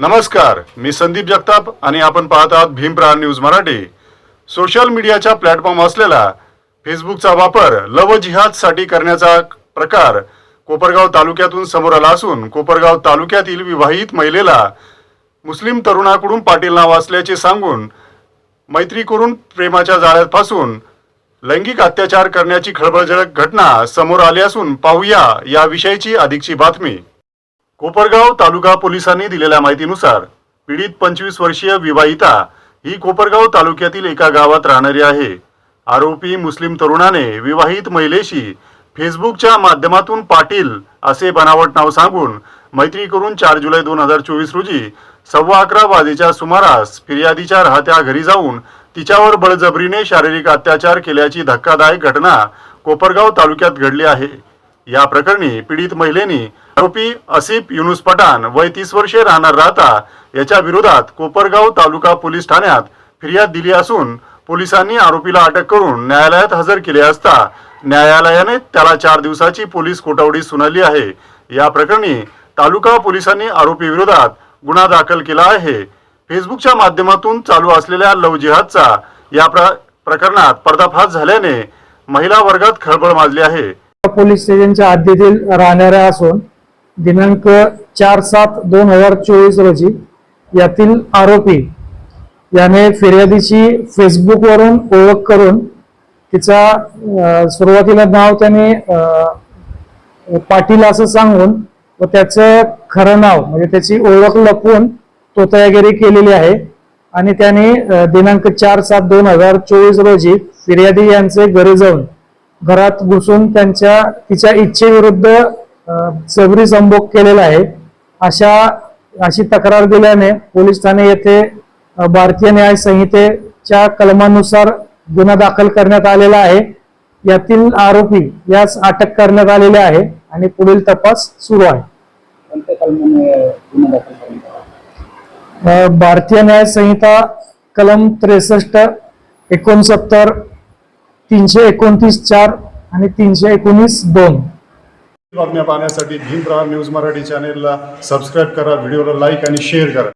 नमस्कार मी संदीप जगताप आणि आपण पाहत आहात भीमप्रहार न्यूज मराठी. सोशल मीडियाचा प्लॅटफॉर्म असलेला फेसबुकचा वापर लव जिहादसाठी करण्याचा प्रकार कोपरगाव तालुक्यातून समोर आला असून कोपरगाव तालुक्यातील विवाहित महिलेला मुस्लिम तरुणाकडून पाटील नाव असल्याचे सांगून मैत्री करून प्रेमाच्या जाळ्यात फासून लैंगिक अत्याचार करण्याची खळबळजनक घटना समोर आली असून पाहूया या विषयीची अधिकची बातमी. कोपरगाव तालुका पोलिसांनी दिलेल्या माहितीनुसार पीडित पंचवीस वर्षीय विवाहिता ही कोपरगाव तालुक्यातील एका गावात राहणारी आहे. आरोपी मुस्लिम तरुणाने विवाहित महिलेशी फेसबुकच्या माध्यमातून पाटील असे बनावट नाव सांगून मैत्री करून चार जुलै दोन हजार चोवीस रोजी सव्वा अकरा वाजेच्या सुमारास फिर्यादीच्या राहत्या घरी जाऊन तिच्यावर बळजबरीने शारीरिक अत्याचार केल्याची धक्कादायक घटना कोपरगाव तालुक्यात घडली आहे. या प्रकरणी पीडित महिलेनी आरोपी असिफ युनुस पठाण वय तीस वर्षे राहणार राहता याच्या विरोधात कोपरगाव तालुका पोलीस ठाण्यात फिर्याद दिली असून पोलिसांनी आरोपीला अटक करून न्यायालयात हजर केले असता न्यायालयाने त्याला चार दिवसाची पोलीस कोठवडी सुनावली आहे. या प्रकरणी तालुका पोलिसांनी आरोपी विरोधात गुन्हा दाखल केला आहे. फेसबुकच्या माध्यमातून चालू असलेल्या लव जिहादचा या प्र प्रकरणात पर्दाफाश झाल्याने महिला वर्गात खळबळ माजली आहे. पोलीस स्टेशनच्या हद्दीतील राहणाऱ्या असून दिनांक चार सात दोन हजार चोवीस रोजी यातील आरोपी याने फिर्यादीची फेसबुकवरून ओळख करून तिचा सुरुवातीला नाव त्याने पाटील असं सांगून व त्याचं खरं नाव म्हणजे त्याची ओळख लपवून तोतयागिरी केलेली आहे. आणि त्याने दिनांक चार सात दोन हजार चोवीस रोजी फिर्यादी यांचे घरी जाऊन घरात घुसून त्यांच्या तिच्या इच्छेविरुद्ध अं, जबरी संभोग केलेला आहे. अशा अशी तक्रार दिल्याने पोलीस ठाणे येथे भारतीय न्याय संहितेच्या कलमानुसार गुन्हा दाखल करण्यात आलेला आहे. यातील आरोपी यास अटक करण्यात आलेले आहे आणि पुढील तपास सुरू आहे. भारतीय न्याय संहिता कलम त्रेसष्ट एकोणसत्तर तीनशे एकोणतीस चार आणि तीनशे एकोणीस दोन. बातम्या पाहण्यासाठी भीमप्रा न्यूज मराठी चॅनेलला सबस्क्राईब करा व्हिडिओला लाईक आणि शेअर करा.